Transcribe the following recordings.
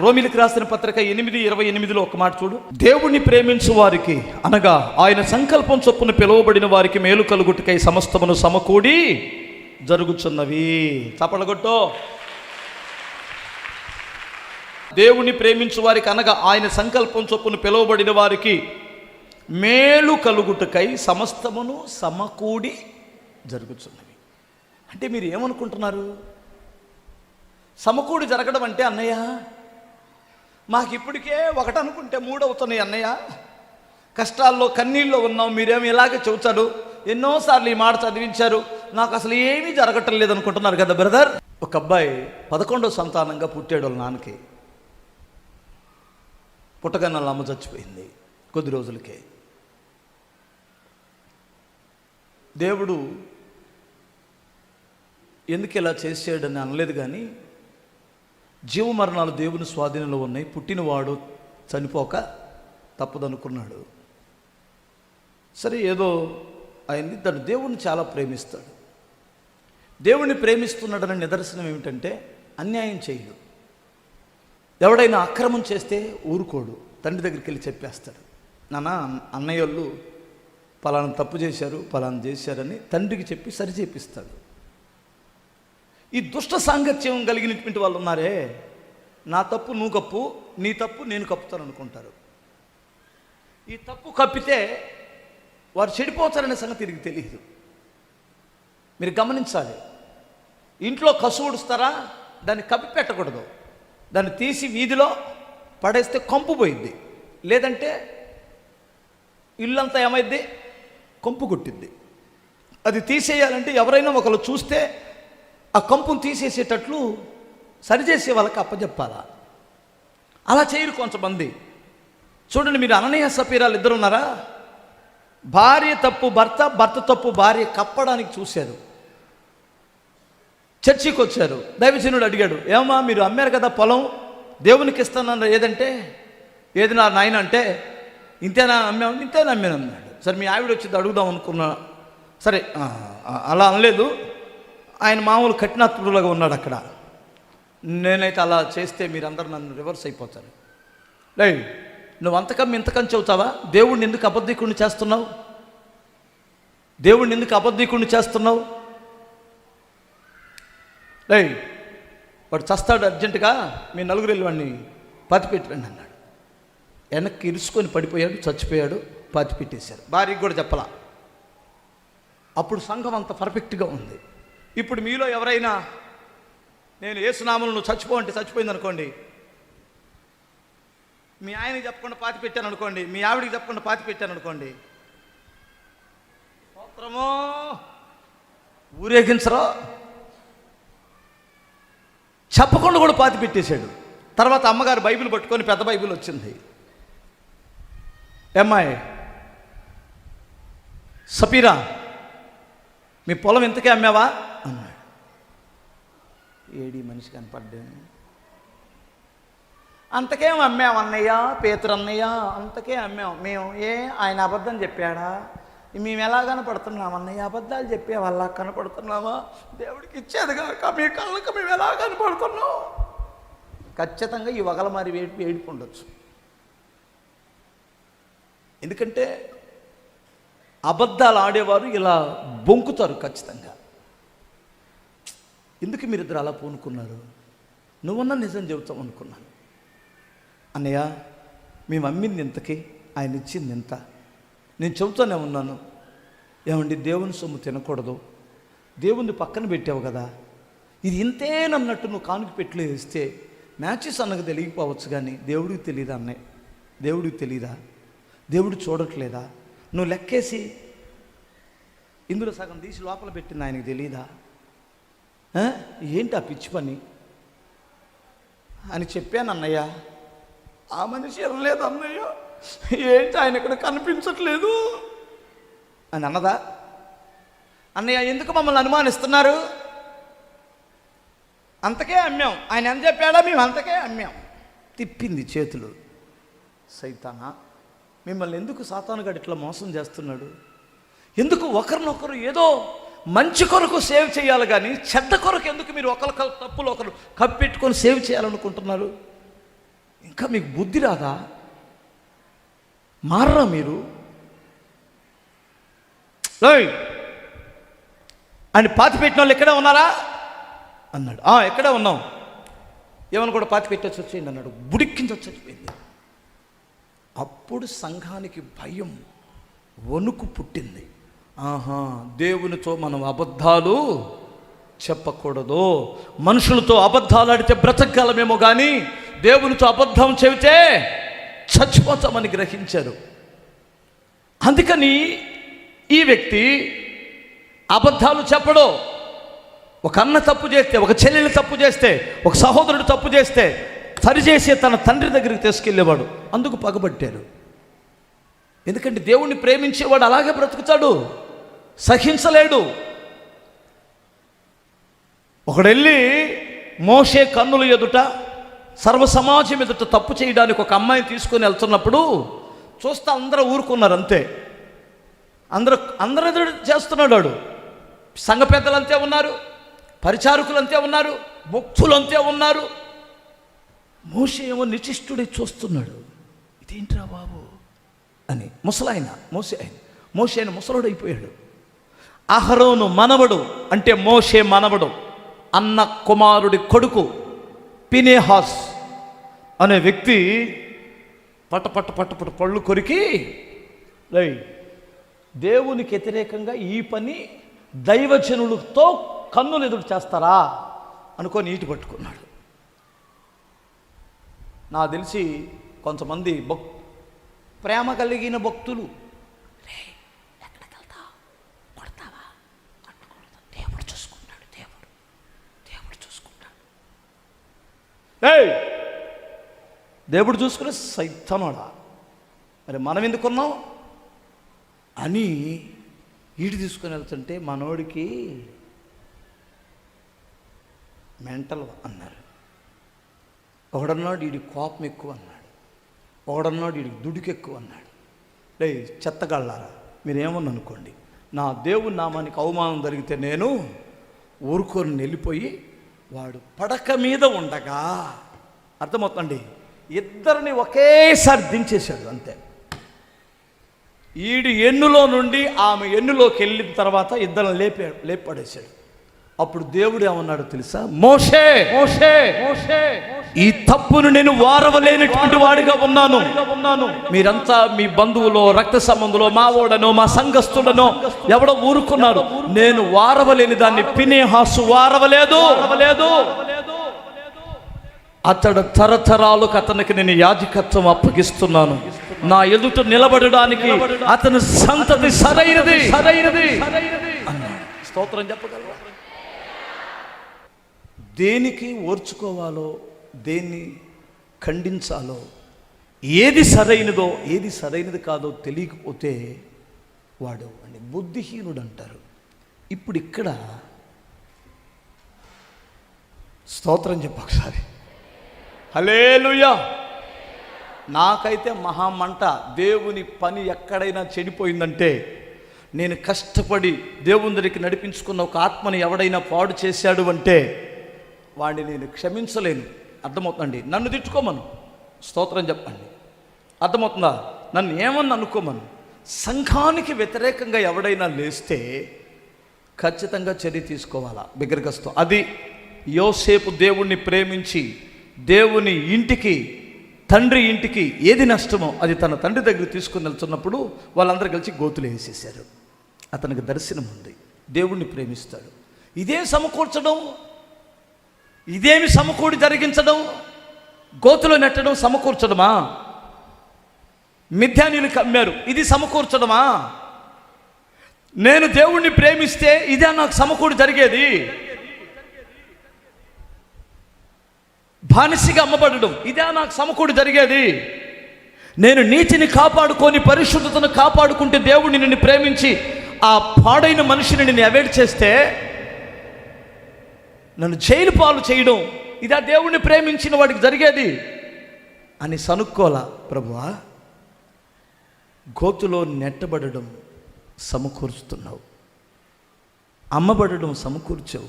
రోమిలికి రాసిన పత్రిక ఎనిమిది ఇరవై ఎనిమిదిలో ఒక మాట చూడు. దేవుణ్ణి ప్రేమించు వారికి అనగా ఆయన సంకల్పం చొప్పున పిలువబడిన వారికి మేలు కలుగుటకై సమస్తమును సమకూడి జరుగుచున్నవి. చపడగొట్టో దేవుణ్ణి ప్రేమించు వారికి అనగా ఆయన సంకల్పం చొప్పున పిలువబడిన వారికి మేలు కలుగుటకై సమస్తమును సమకూడి జరుగుతున్నవి అంటే మీరు ఏమనుకుంటున్నారు? సమకూడి జరగడం అంటే అన్నయ్య మాకు ఇప్పటికే ఒకటి అనుకుంటే అన్నయ్య. కష్టాల్లో కన్నీళ్ళు ఉన్నాం మీరేమి ఇలాగే చెబుతాడు ఎన్నోసార్లు ఈ మాట చదివించారు. నాకు అసలు ఏమీ జరగటం లేదు అనుకుంటున్నారు కదా బ్రదర్? ఒక అబ్బాయి పదకొండో సంతానంగా పుట్టాడు వాళ్ళ నాన్నకి. పుట్టగానే వాళ్ళ అమ్మ చచ్చిపోయింది కొద్ది రోజులకే. దేవుడు ఎందుకు ఇలా చేసాడని అనలేదు కానీ జీవమరణాలు దేవుని స్వాధీనంలో ఉన్నాయి. పుట్టినవాడు చనిపోక తప్పదనుకున్నాడు. సరే ఏదో ఆయన్ని తను దేవుణ్ణి చాలా ప్రేమిస్తాడు. దేవుణ్ణి ప్రేమిస్తున్నాడని నిదర్శనం ఏమిటంటే అన్యాయం చేయడు. ఎవడైనా అక్రమం చేస్తే ఊరుకోడు. తండ్రి దగ్గరికి వెళ్ళి చెప్పేస్తాడు. నాన్న అన్నయ్యళ్ళు పలానా తప్పు చేశారు పలానా చేశారని తండ్రికి చెప్పి సరి చేపిస్తాడు. ఈ దుష్ట సాంగత్యం కలిగినటువంటి వాళ్ళు ఉన్నారే నా తప్పు నువ్వు కప్పు నీ తప్పు నేను కప్పుతాను అనుకుంటారు. ఈ తప్పు కప్పితే వారు చెడిపోతారనే సంగతి తిరిగి తెలియదు మీరు గమనించాలి. ఇంట్లో కసువుడుస్తారా దాన్ని కప్పి పెట్టకూడదు. దాన్ని తీసి వీధిలో పడేస్తే కంపు పోయిద్ది. లేదంటే ఇల్లంతా ఏమైద్ది? కంపు కొట్టిద్ది. అది తీసేయాలంటే ఎవరైనా ఒకరు చూస్తే ఆ కంపును తీసేసేటట్లు సరిచేసే వాళ్ళకి అప్పచెప్పాలా అలా చేయరు కొంతమంది. చూడండి మీరు అననీయ సపీరాలు ఇద్దరు ఉన్నారా? భార్య తప్పు భర్త భర్త తప్పు భార్య కప్పడానికి చూశారు. చర్చికి వచ్చారు. దైవజనుడు అడిగాడు ఏమా మీరు అమ్మారు కదా పొలం దేవునికి ఇస్తానన్నారు ఏదంటే? ఏది నా నాయన అంటే ఇంతేనా అమ్మాము ఇంతేనా అమ్మాను అన్నాడు. సరే మీ ఆవిడ వచ్చి అడుగుదాం అనుకున్నా సరే అలా అనలేదు. ఆయన మామూలు కఠినాత్ముడులాగా ఉన్నాడు అక్కడ. నేనైతే అలా చేస్తే మీరందరూ నన్ను రివర్స్ అయిపోతారు. లే. నువ్వు అంతకం ఇంతకం చెబుతావా? దేవుడిని ఎందుకు అబద్ధికుడిని చేస్తున్నావు? దేవుడిని ఎందుకు అబద్ధికుడిని చేస్తున్నావు? లే. వాడు చస్తాడు అర్జెంటుగా మీ నలుగురు వెళ్ళి వాడిని పాతి పెట్టండి అన్నాడు. వెనక్కి ఇరుసుకొని పడిపోయాడు చచ్చిపోయాడు పాతి పెట్టేశారు భార్యకి కూడా చెప్పలా. అప్పుడు సంఘం అంత పర్ఫెక్ట్గా ఉంది. ఇప్పుడు మీలో ఎవరైనా నేను ఏసునామలు నువ్వు చచ్చిపో అంటే చచ్చిపోయింది అనుకోండి మీ ఆయనకి చెప్పకుండా పాతి పెట్టాను అనుకోండి మీ ఆవిడికి చెప్పకుండా పాతి పెట్టాను అనుకోండి స్తోత్రమో ఊరేగించరా? చెప్పకుండా కూడా పాతి పెట్టేశాడు. తర్వాత అమ్మగారు బైబిల్ పట్టుకొని పెద్ద బైబిల్ వచ్చింది. ఎమ్మాయి సపీరా మీ పొలం ఇంతకే అమ్మావా? ఏడి మనిషి కనపడ్డాను. అంతకేం అమ్మాం అన్నయ్య పేతురన్నయ్య అంతకే అమ్మాం. మేము ఏ ఆయన అబద్ధం చెప్పాడా? మేము ఎలా కనపడుతున్నాం అన్నయ్య? అబద్ధాలు చెప్పే వాళ్ళ కనపడుతున్నామా? దేవుడికి ఇచ్చేది కాక మీ కళ్ళకు మేము ఎలా కనపడుతున్నాం? ఖచ్చితంగా ఈ వగల మరి వేడి ఏడుపు ఉండొచ్చు. ఎందుకంటే అబద్ధాలు ఆడేవారు ఇలా బొంకుతారు ఖచ్చితంగా. ఎందుకు మీరు ఇద్దరు అలా పూనుకున్నారు? నువ్వన్నా నిజం చెబుతాం అనుకున్నాను. అన్నయ్య మేము అమ్మింది ఇంతకి ఆయన ఇచ్చింది ఇంత నేను చెబుతూనే ఉన్నాను. ఏమండి దేవుని సొమ్ము తినకూడదు. దేవుణ్ణి పక్కన పెట్టావు కదా. ఇది ఇంతేనన్నట్టు నువ్వు కానుక పెట్టులో వేస్తే మ్యాచెస్ అన్నకు తెలియకపోవచ్చు కానీ దేవుడికి తెలియదా అన్నయ్య? దేవుడికి తెలియదా దేవుడు చూడట్లేదా? నువ్వు లెక్కేసి ఇందులో సగం తీసి లోపల పెట్టింది ఆయనకి తెలియదా ఏంటి ఆ పిచ్చి పని? అని చెప్పాను అన్నయ్య. ఆ మనిషి వెళ్ళలేదు అన్నయ్య. ఏంటి ఆయన ఇక్కడ కనిపించట్లేదు? అని అన్నదా? అన్నయ్య ఎందుకు మమ్మల్ని అనుమానిస్తున్నారు? అంతకే అమ్మాం. ఆయన ఎంత చెప్పాడో మేము అంతకే అమ్మాం. తిప్పింది చేతులు. సైతానా మిమ్మల్ని ఎందుకు సాతానుగాడు ఇట్లా మోసం చేస్తున్నాడు? ఎందుకు ఒకరినొకరు ఏదో మంచి కొరకు సేవ్ చేయాలి కానీ చెడ్డ కొరకు ఎందుకు మీరు ఒకరి తప్పులు ఒకరు కప్పెట్టుకొని సేవ్ చేయాలనుకుంటున్నారు? ఇంకా మీకు బుద్ధి రాదా? మారరా మీరు? ఏయ్! అని పాతి పెట్టిన వాళ్ళు ఎక్కడే ఉన్నారా? అన్నాడు. "ఆ, ఎక్కడే ఉన్నాం. ఏమని కూడా పాతి పెట్టొచ్చు వచ్చేయండి అన్నాడు. బుడిక్కించి చచ్చిపోయింది అప్పుడు సంఘానికి భయం వణుకు పుట్టింది. ఆహా దేవునితో మనం అబద్ధాలు చెప్పకూడదు. మనుషులతో అబద్ధాలు ఆడితే బ్రతకగలమేమో కానీ దేవునితో అబద్ధం చెబితే చచ్చిపోతామని గ్రహించారు. అందుకని ఈ వ్యక్తి అబద్ధాలు చెప్పడు. ఒక అన్న తప్పు చేస్తే ఒక చెల్లెలు తప్పు చేస్తే ఒక సహోదరుడు తప్పు చేస్తే సరిచేసి తన తండ్రి దగ్గరికి తీసుకెళ్ళేవాడు అందుకు పగబట్టారు. ఎందుకంటే దేవుణ్ణి ప్రేమించేవాడు అలాగే బ్రతుకుతాడు. సహించలేడు. ఒకడెళ్ళి మోసే కన్నుల ఎదుట సర్వ సమాజం ఎదుట తప్పు చేయడానికి ఒక అమ్మాయిని తీసుకొని వెళ్తున్నప్పుడు చూస్తే అందరూ ఊరుకున్నారు అంతే. అందరూ అందరూ ఎదురు చేస్తున్నాడు వాడు. సంఘ పెద్దలు అంతే ఉన్నారు పరిచారకులు అంతే ఉన్నారు భక్తులు అంతే ఉన్నారు. మోసే ఏమో నిశిష్టుడే చూస్తున్నాడు. ఇదేంట్రా బాబు? అని ముసలాయన మోసే ఆయన మోసే ఆయన ముసలుడైపోయాడు. అహరోను మనవడు అంటే మోషే మనవడు. అన్న కుమారుడి కొడుకు పినేహాస్ అనే వ్యక్తి పట పట పట పట పళ్ళు కొరికి రై దేవునికి వ్యతిరేకంగా ఈ పని దైవజనులతో కన్నులు ఎదురు చేస్తారా అనుకొని నీటి పట్టుకున్నాడు. నాకు తెలిసి కొంతమంది భక్ ప్రేమ కలిగిన భక్తులు ఏయ్! దేవుడు చూసుకుని సైతనోడా? మరి మనం ఎందుకున్నాం అని ఈడు తీసుకొని వెళ్తుంటే మనోడికి మెంటల్ అన్నారు. ఒకడన్నాడు వీడి కోపం ఎక్కువ అన్నాడు. ఒకడన్నాడు వీడికి దుడికి ఎక్కువ అన్నాడు. లే చెత్తగాళ్ళారా? మీరేమని అనుకోండి నా దేవుని నామానికి అవమానం జరిగితే నేను ఊరుకొని వెళ్ళిపోయి వాడు పడక మీద ఉండగా అర్థమవుతుందండి? ఇద్దరిని ఒకేసారి దించేశాడు అంతే. ఈడు ఎన్నులో నుండి ఆమె ఎన్నులోకి వెళ్ళిన తర్వాత ఇద్దరిని లేపే లేపడేశాడు అప్పుడు దేవుడు ఏమన్నాడు తెలుసా? మోషే! మోషే! మోషే! ఈ తప్పును నేను వారవలేనటువంటి వాడిగా ఉన్నాను. మీరంతా మీ బంధువులో రక్త సంబంధులో మా ఓడనో మా సంఘస్థుడనో ఎవడో ఊరుకున్నారు. నేను వారవలేని దాన్ని పినేహాసు వారవలేదు. వారవలేదు అతడు తరతరాలకు అతనికి నేను యాజకత్వం అప్పగిస్తున్నాను. నా ఎదుట నిలబడడానికి అతని సంతతి సరైనది. సరైనది. స్తోత్రం చెప్పగలరా దేనికి ఓర్చుకోవాలో దేన్ని ఖండించాలో ఏది సరైనదో ఏది సరైనది కాదో తెలియకపోతే వాడు అని బుద్ధిహీనుడు అంటారు ఇప్పుడు ఇక్కడ స్తోత్రం చెప్పొకసారి హలేలుయా నాకైతే మహామంట దేవుని పని ఎక్కడైనా చెడిపోయిందంటే నేను కష్టపడి దేవుని దగ్గరికి నడిపించుకున్న ఒక ఆత్మని ఎవడైనా పాడు చేశాడు అంటే వాడిని నేను క్షమించలేను. అర్థమవుతుందండి. నన్ను తిట్టుకోమను. స్తోత్రం చెప్పండి. అర్థమవుతుందా? నన్ను ఏమన్నా అనుకోమను. సంఘానికి వ్యతిరేకంగా ఎవడైనా లేస్తే ఖచ్చితంగా చర్య తీసుకోవాలా? బిగ్గరగస్తో అది యోసేపు దేవుణ్ణి ప్రేమించి దేవుని ఇంటికి తండ్రి ఇంటికి ఏది నష్టమో అది తన తండ్రి దగ్గర తీసుకుని వెళ్తున్నప్పుడు వాళ్ళందరూ కలిసి గోతులు వేసేసారు అతనికి దర్శనం ఉంది దేవుణ్ణి ప్రేమిస్తాడు. ఇదే సమకూర్చడం ఇదేమి సమకూడి జరిగించడం? గోతులో నెట్టడం సమకూర్చడమా? మిథ్యానీలు కమ్మారు ఇది సమకూర్చడమా? నేను దేవుణ్ణి ప్రేమిస్తే ఇదే నాకు సమకూడి జరిగేది? బానిసిగా అమ్మబడడం ఇదే నాకు సమకూడి జరిగేది? నేను నీతిని కాపాడుకొని పరిశుద్ధతను కాపాడుకుంటే దేవుడిని నిన్ను ప్రేమించి ఆ పాడైన మనిషిని నిన్ను అవాయిడ్ చేస్తే నన్ను జైలు పాలు చేయడం ఇదా దేవుణ్ణి ప్రేమించిన వాడికి జరిగేది అని సనుక్కోలా ప్రభువా? గోతులో నెట్టబడడం సమకూర్చుతున్నావు అమ్మబడడం సమకూర్చావు.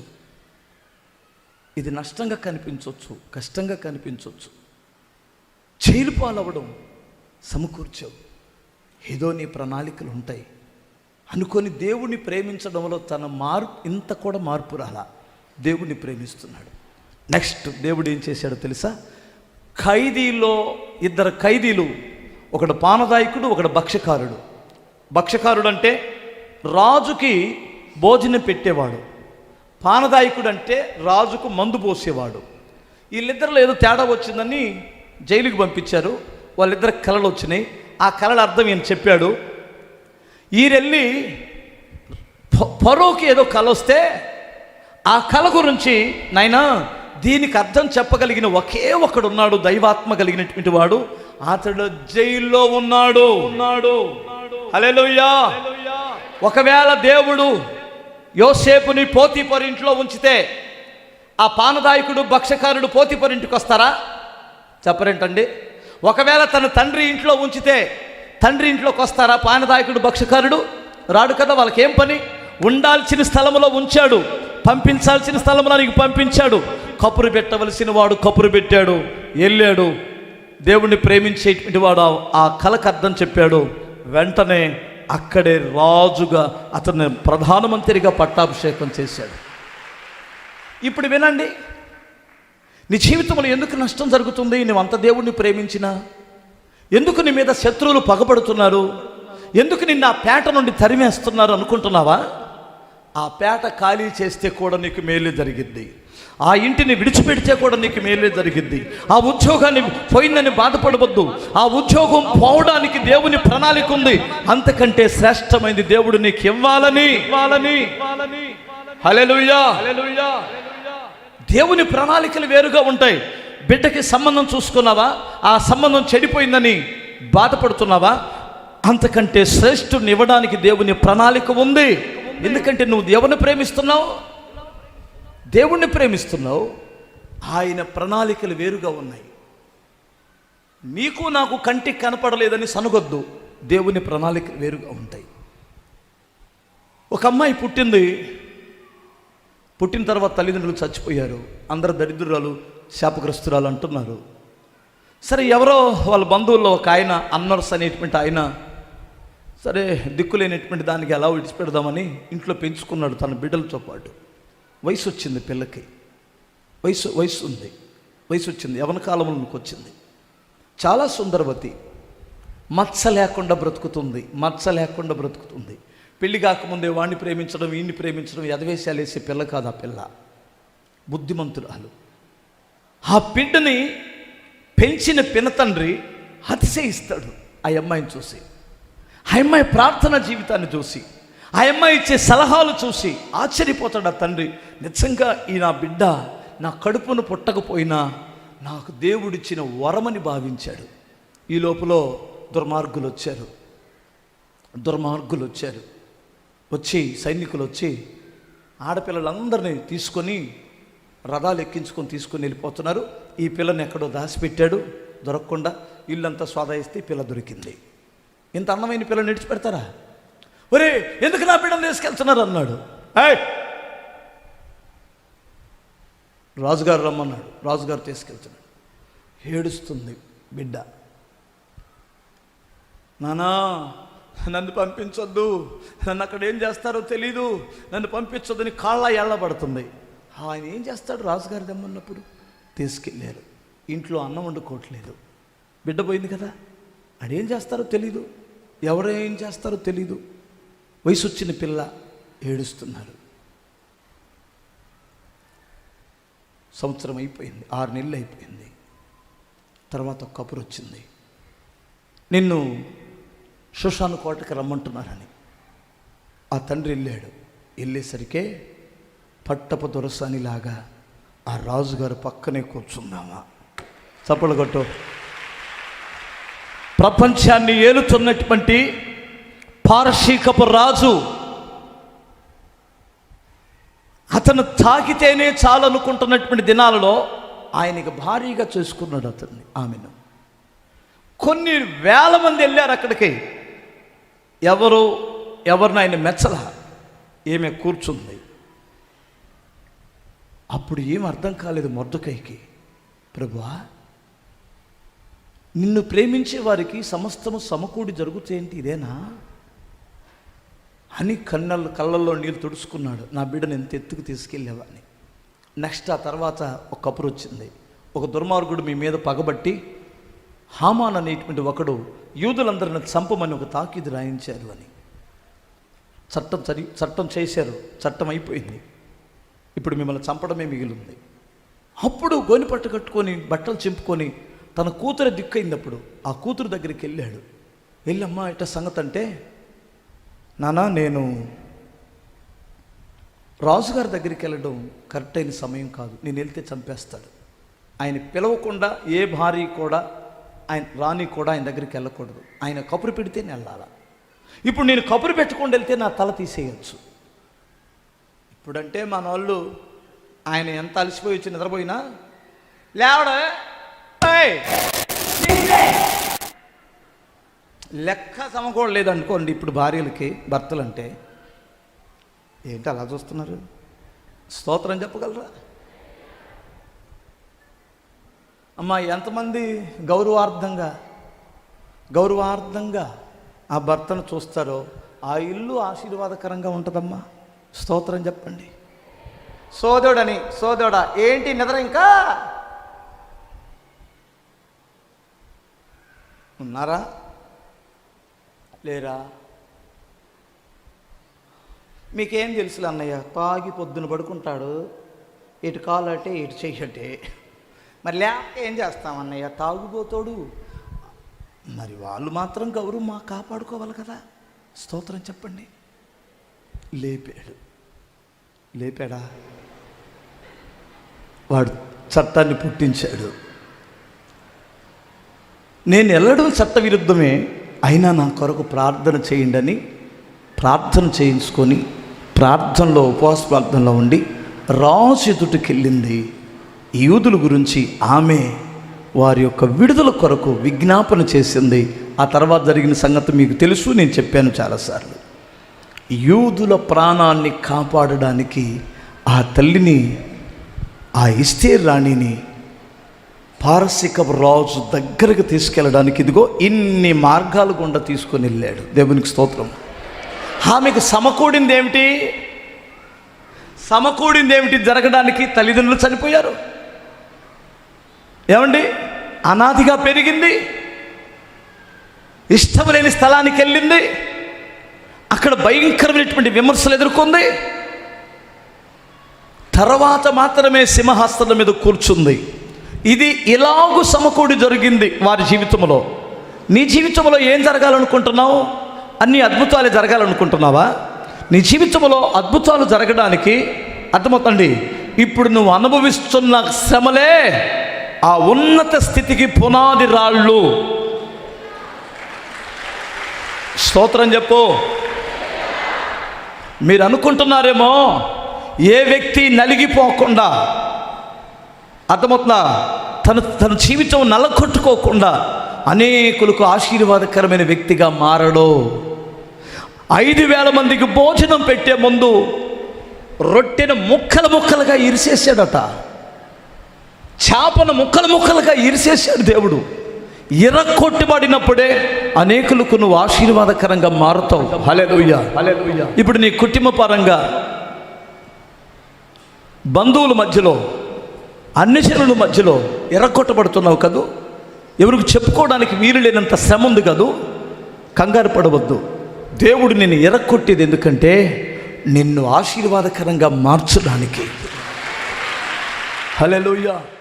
ఇది నష్టంగా కనిపించవచ్చు కష్టంగా కనిపించవచ్చు. జైలు పాలవ్వడం సమకూర్చావు. ఏదో నీ ప్రణాళికలు ఉంటాయి. అనుకొని దేవుణ్ణి ప్రేమించడంలో తన మార్పు ఇంత కూడా మార్పు రాలా? దేవుణ్ణి ప్రేమిస్తున్నాడు. నెక్స్ట్ దేవుడు ఏం చేశాడో తెలుసా? ఖైదీలో ఇద్దరు ఖైదీలు ఒకడు పానదాయకుడు ఒకడు భక్ష్యకారుడు. భక్ష్యకారుడు అంటే రాజుకి భోజనం పెట్టేవాడు. పానదాయకుడు అంటే రాజుకు మందు పోసేవాడు. వీళ్ళిద్దరిలో ఏదో తేడా వచ్చిందని జైలుకి పంపించారు. వాళ్ళిద్దరికి కళలు వచ్చినాయి. ఆ కళల అర్థం ఈయన చెప్పాడు. ఈరెళ్ళి పరోకి ఏదో కళ వస్తే ఆ కళ గురించి నాయనా దీనికి అర్థం చెప్పగలిగిన ఒకే ఒకడు ఉన్నాడు దైవాత్మ కలిగినటువంటి వాడు. అతడు జైల్లో ఉన్నాడు. ఉన్నాడు. హల్లెలూయా. ఒకవేళ దేవుడు యోసేపుని పోతీపరి ఇంట్లో ఉంచితే ఆ పానదాయకుడు భక్ష్యకారుడు పోతీపరి ఇంటికి వస్తారా చెప్పరేంటండి. ఒకవేళ తన తండ్రి ఇంట్లో ఉంచితే తండ్రి ఇంట్లోకి వస్తారా పానదాయకుడు భక్ష్యకారుడు రాడు కదా వాళ్ళకి ఏం పని? ఉండాల్సిన స్థలంలో ఉంచాడు. పంపించాల్సిన స్థలంలో నీకు పంపించాడు. కపురు పెట్టవలసిన వాడు కపురు పెట్టాడు. వెళ్ళాడు. దేవుణ్ణి ప్రేమించేటువంటి వాడు ఆ- కళకు కలకు అర్థం చెప్పాడు. వెంటనే అక్కడే రాజుగా అతన్ని ప్రధానమంత్రిగా పట్టాభిషేకం చేశాడు. ఇప్పుడు వినండి. నీ జీవితంలో ఎందుకు నష్టం జరుగుతుంది? నువ్వు అంత దేవుణ్ణి ప్రేమించినా? ఎందుకు నీ మీద శత్రువులు పగబడుతున్నారు? ఎందుకు నిన్న ఆ పేట నుండి తరిమేస్తున్నారు అనుకుంటున్నావా? ఆ పేట ఖాళీ చేస్తే కూడా నీకు మేలే జరిగిద్ది. ఆ ఇంటిని విడిచిపెడితే కూడా నీకు మేలే జరిగిద్ది. ఆ ఉద్యోగాన్ని పోయిందని బాధపడవద్దు. ఆ ఉద్యోగం పోవడానికి దేవుని ప్రణాళిక ఉంది. అంతకంటే శ్రేష్టమైంది దేవుడు నీకు ఇవ్వాలని. ఇవ్వాలని. దేవుని ప్రణాళికలు వేరుగా ఉంటాయి. బిడ్డకి సంబంధం చూసుకున్నావా? ఆ సంబంధం చెడిపోయిందని బాధపడుతున్నావా? అంతకంటే శ్రేష్ఠుని ఇవ్వడానికి దేవుని ప్రణాళిక ఉంది. ఎందుకంటే నువ్వు దేవుని ప్రేమిస్తున్నావు? దేవుణ్ణి ప్రేమిస్తున్నావు? ఆయన ప్రణాళికలు వేరుగా ఉన్నాయి. నీకు నాకు కంటికి కనపడలేదని సనుగొద్దు. దేవుని ప్రణాళికలు వేరుగా ఉంటాయి. ఒక అమ్మాయి పుట్టింది. పుట్టిన తర్వాత తల్లిదండ్రులు చచ్చిపోయారు. అందరు దరిద్రురాలు శాపగ్రస్తురాలు అంటున్నారు. సరే ఎవరో వాళ్ళ బంధువుల్లో ఒక ఆయన అన్నర్స్ అనేటువంటి ఆయన సరే దిక్కులేనటువంటి దానికి ఎలా విడిచిపెడదామని ఇంట్లో పెంచుకున్నాడు తన బిడ్డలతో పాటు. వయసు వచ్చింది పిల్లకి. వయసు వయసు ఉంది. వయసు వచ్చింది. యవన కాలంలోకి వచ్చింది. చాలా సుందరవతి. మచ్చ లేకుండా బ్రతుకుతుంది. మచ్చ లేకుండా బ్రతుకుతుంది. పెళ్ళి కాకముందే వాడిని ప్రేమించడం వీడిని ప్రేమించడం ఎదవేశాలు వేసే పిల్ల కాదు ఆ పిల్ల. బుద్ధిమంతురాలు. ఆ బిడ్డని పెంచిన పినతండ్రి అతిశయిస్తాడు ఆ అమ్మాయిని చూసి. ఆ అమ్మాయి ప్రార్థన జీవితాన్ని చూసి ఆ అమ్మాయి ఇచ్చే సలహాలు చూసి ఆశ్చర్యపోతాడు ఆ తండ్రి? నిజంగా ఈ నా బిడ్డ నా కడుపును పుట్టకపోయినా నాకు దేవుడిచ్చిన వరమని భావించాడు. ఈ లోపల దుర్మార్గులు వచ్చారు దుర్మార్గులు వచ్చారు వచ్చి సైనికులు వచ్చి ఆడపిల్లలందరినీ తీసుకొని రథాలు ఎక్కించుకొని తీసుకొని వెళ్ళిపోతున్నారు. ఈ పిల్లని ఎక్కడో దాచిపెట్టాడు. దొరకకుండా ఇల్లంతా స్వాదాయిస్తే పిల్ల దొరికింది. ఇంత అందమైన పిల్లని విడిచిపెడతారా ఒరే ఎందుకు నా బిడ్డను తీసుకెళ్తున్నారు అన్నాడు. రాజుగారు రమ్మన్నాడు. రాజుగారు తీసుకెళ్తున్నాడు ఏడుస్తుంది బిడ్డ. నానా నన్ను పంపించొద్దు. నన్ను అక్కడ ఏం చేస్తారో తెలీదు. నన్ను పంపించొద్దని కాళ్ళ ఎళ్ళబడుతుంది ఆయన ఏం చేస్తాడు రాజుగారి దమ్మన్నప్పుడు తీసుకెళ్ళారు ఇంట్లో అన్నం వండుకోవట్లేదు. బిడ్డ పోయింది కదా? ఆడేం చేస్తారో తెలీదు. ఎవరు ఏం చేస్తారో తెలీదు. వయసు వచ్చిన పిల్ల ఏడుస్తున్నారు. సంవత్సరం అయిపోయింది ఆరు నెలలు అయిపోయింది. తర్వాత కబురు వచ్చింది. నిన్ను శుషాను కోటకి రమ్మంటున్నారని. ఆ తండ్రి వెళ్ళాడు. వెళ్ళేసరికే పట్టపు దొరసానిలాగా ఆ రాజుగారు పక్కనే కూర్చుందామా చప్పలు కొట్టు. ప్రపంచాన్ని ఏలుతున్నటువంటి పారశీకపు రాజు అతను తాకితేనే చాలనుకుంటున్నటువంటి దినాలలో ఆయనకి భారీగా చేసుకున్నాడు అతన్ని ఆమెను. కొన్ని వేల మంది వెళ్ళారు అక్కడికి. ఎవరు ఎవరిని ఆయన మెచ్చల? ఈమె కూర్చుంది. అప్పుడు ఏం అర్థం కాలేదు మొర్దుకైకి. ప్రభువా నిన్ను ప్రేమించే వారికి సమస్తము సమకూడి జరుగుతేంటి ఇదేనా? అని కన్నెల కళ్ళల్లో నీళ్ళు తుడుచుకున్నాడు. నా బిడ్డను ఎంత ఎత్తుకు తీసుకెళ్ళేవాని నెక్స్ట్ ఆ తర్వాత ఒక కబురు వచ్చింది. ఒక దుర్మార్గుడు మీ మీద పగబట్టి హామాన్ అనేటువంటి ఒకడు యూదులందరిని చంపమని ఒక తాకీదు రాయించారు అని. చట్టం చరి చట్టం చేశారు. చట్టం అయిపోయింది. ఇప్పుడు మిమ్మల్ని చంపడమే మిగిలింది. అప్పుడు గోని పట్టు కట్టుకొని బట్టలు చింపుకొని తన కూతురు దిక్కైనప్పుడు ఆ కూతురు దగ్గరికి వెళ్ళాడు. వెళ్ళమ్మా ఇట సంగతి అంటే నానా నేను రాజుగారి దగ్గరికి వెళ్ళడం కరెక్ట్ అయిన సమయం కాదు. నేను వెళ్తే చంపేస్తాడు. ఆయన పిలవకుండా ఏ భార్య కూడా ఆయన రాణి కూడా ఆయన దగ్గరికి వెళ్ళకూడదు. ఆయన కబురు పెడితే నేను వెళ్ళాలా? ఇప్పుడు నేను కబురు పెట్టుకొని వెళ్తే నా తల తీసేయచ్చు. ఇప్పుడంటే మన వాళ్ళు ఆయన ఎంత అలసిపోయి వచ్చి నిద్రపోయినా లేవడే? ఏయ్! లెక్క సమకూడలేదు అనుకోండి ఇప్పుడు భార్యలకి భర్తలంటే. ఏంటి అలా చూస్తున్నారు? స్తోత్రం చెప్పగలరా? అమ్మా ఎంతమంది గౌరవార్థంగా గౌరవార్థంగా ఆ భర్తను చూస్తారో ఆ ఇల్లు ఆశీర్వాదకరంగా ఉంటుందమ్మా. స్తోత్రం చెప్పండి. సోదరుడని సోదరుడా ఏంటి నిద్ర ఇంకా? ఉన్నారా లేరా? మీకేం తెలుసులే అన్నయ్య తాగి పొద్దున పడుకుంటాడు ఇటు కాలంటే ఇటు చెయ్యటే మరి లేక ఏం చేస్తాం అన్నయ్య? తాగుబోతాడు. మరి వాళ్ళు మాత్రం గౌరవం మా కాపాడుకోవాలి కదా. స్తోత్రం చెప్పండి. లేపాడు. లేపాడా? వాడు చట్టాన్ని పుట్టించాడు. నేను వెళ్ళడం చట్టవిరుద్ధమే అయినా నా కొరకు ప్రార్థన చేయండి అని ప్రార్థన చేయించుకొని ప్రార్థనలో ఉపవాస ప్రార్థనలో ఉండి రాజు ఎదుటికెళ్ళింది. యూదుల గురించి ఆమె వారి యొక్క విడుదల కొరకు విజ్ఞాపన చేసింది. ఆ తర్వాత జరిగిన సంగతి మీకు తెలుసు నేను చెప్పాను చాలాసార్లు. యూదుల ప్రాణాన్ని కాపాడడానికి ఆ తల్లిని ఆ ఇస్తే రాణిని పారసిక రాజు దగ్గరకు తీసుకెళ్ళడానికి ఇదిగో ఇన్ని మార్గాలు గుండా తీసుకొని వెళ్ళాడు. దేవునికి స్తోత్రం. ఆమెకు సమకూడింది ఏమిటి సమకూడింది ఏమిటి జరగడానికి తల్లిదండ్రులు చనిపోయారు? ఏమండి? అనాదిగా పెరిగింది. ఇష్టం లేని స్థలానికి వెళ్ళింది. అక్కడ భయంకరమైనటువంటి విమర్శలు ఎదుర్కొంది. తర్వాత మాత్రమే సింహహస్తల మీద కూర్చుంది. ఇది ఇలాగు సమకూడి జరిగింది వారి జీవితంలో నీ జీవితంలో ఏం జరగాలనుకుంటున్నావు? అన్ని అద్భుతాలు జరగాలనుకుంటున్నావా? నీ జీవితంలో అద్భుతాలు జరగడానికి అర్థమవుతండి ఇప్పుడు నువ్వు అనుభవిస్తున్న శ్రమలే ఆ ఉన్నత స్థితికి పునాది రాళ్ళు. స్తోత్రం చెప్పు. మీరు అనుకుంటున్నారేమో ఏ వ్యక్తి నలిగిపోకుండా అర్థమవుతుందా? తన తన జీవితం నలకొట్టుకోకుండా అనేకులకు ఆశీర్వాదకరమైన వ్యక్తిగా మారడు. ఐదు వేల మందికి భోజనం పెట్టే ముందు రొట్టెను ముక్కలు ముక్కలుగా ఇరిసేసాడట. చేపను ముక్కలు ముక్కలుగా ఇరిసేసాడు దేవుడు. ఇరక్కొట్టుబడినప్పుడే అనేకులకు నువ్వు ఆశీర్వాదకరంగా మారుతావు. హలెలుయ్య హలెలుయ్య ఇప్పుడు నీ కుటుంబ పరంగా బంధువుల మధ్యలో అన్ని జనుల మధ్యలో ఎర్రకొట్టబడుతున్నావు కదూ? ఎవరికి చెప్పుకోవడానికి వీలు లేనంత శ్రమ ఉంది కదూ? కంగారు పడవద్దు. దేవుడు నిన్ను ఎరక్కొట్టేది ఎందుకంటే నిన్ను ఆశీర్వాదకరంగా మార్చడానికి. హలో